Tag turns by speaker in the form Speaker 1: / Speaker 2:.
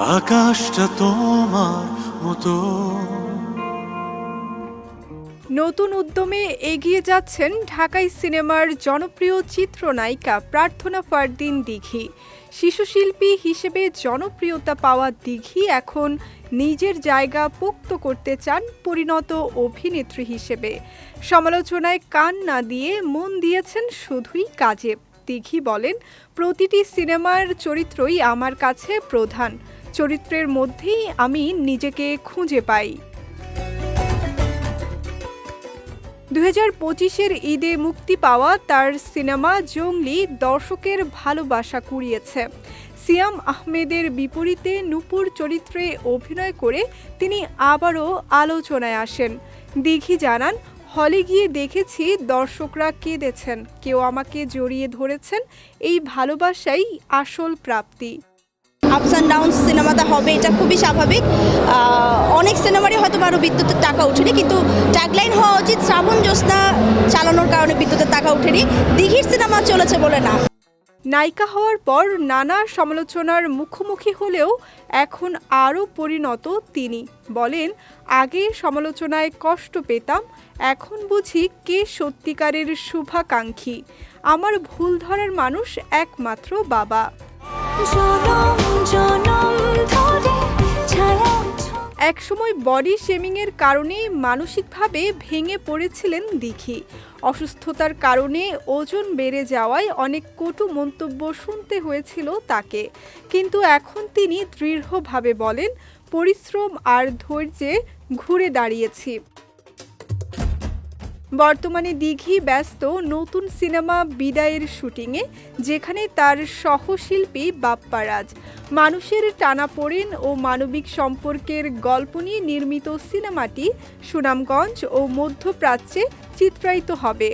Speaker 1: আকাশটা তোমার মতো।
Speaker 2: নতুন উদ্যমে এগিয়ে যাচ্ছেন ঢাকাই সিনেমার জনপ্রিয় চিত্রনায়িকা প্রার্থনা ফারদিন দিঘি। শিশুশিল্পী হিসেবে জনপ্রিয়তা পাওয়া দিঘি এখন নিজের জায়গা পোক্ত করতে চান পরিণত অভিনেত্রী হিসেবে। সমালোচনায় কান না দিয়ে মন দিয়েছেন শুধুই কাজে দিঘি বলেন, প্রতিটি সিনেমার চরিত্রই আমার কাছে প্রধান। চরিত্রের মধ্যেই আমি নিজেকে খুঁজে পাই। দু হাজার পঁচিশের ঈদে মুক্তি পাওয়া তার সিনেমা জঙ্গলি দর্শকের ভালোবাসা কুড়িয়েছে। সিয়াম আহমেদের বিপরীতে নূপুর চরিত্রে অভিনয় করে তিনি আবারও আলোচনায় আসেন। দিঘি জানান হলে গিয়ে দেখেছি দর্শকরা কেঁদেছেন। কেউ আমাকে জড়িয়ে ধরেছেন। এই ভালোবাসাই আসল প্রাপ্তি।
Speaker 3: আপস অ্যান্ড ডাউন সিনেমাটা হবে, এটা খুবই স্বাভাবিক। অনেক সিনেমারই হয়তো আরও বিদ্যুতের টাকা উঠেনি কিন্তু ট্যাগলাইন হওয়া উচিত শ্রাবণ জ্যোৎস্না চালানোর কারণে বিদ্যুতের টাকা ওঠেনি। দিঘির সিনেমা চলেছে বলে না
Speaker 2: নায়িকা হওয়ার পর নানা সমালোচনার মুখোমুখি হলেও এখন আরও পরিণত তিনি। বলেন, আগে সমালোচনায় কষ্ট পেতাম, এখন বুঝি কে সত্যিকারের শুভাকাঙ্ক্ষী। আমার ভুল ধরার মানুষ একমাত্র বাবা। একসময় বডি শেমিংয়ের কারণে মানসিকভাবে ভেঙে পড়েছিলেন দিঘি। অসুস্থতার কারণে ওজন বেড়ে যাওয়ায় অনেক কটু মন্তব্য শুনতে হয়েছিল তাকে। কিন্তু এখন তিনি দৃঢ়ভাবে বলেন, পরিশ্রম আর ধৈর্যে ঘুরে দাঁড়িয়েছি। বর্তমানে দিঘি ব্যস্ত নতুন সিনেমা বিদায়ের শুটিংয়ে, যেখানে তার সহশিল্পী বাপ্পারাজ। মানুষের টানাপোড়েন ও মানবিক সম্পর্কের গল্প নিয়ে নির্মিত সিনেমাটি সুনামগঞ্জ ও মধ্যপ্রাচ্যে চিত্রায়িত হবে।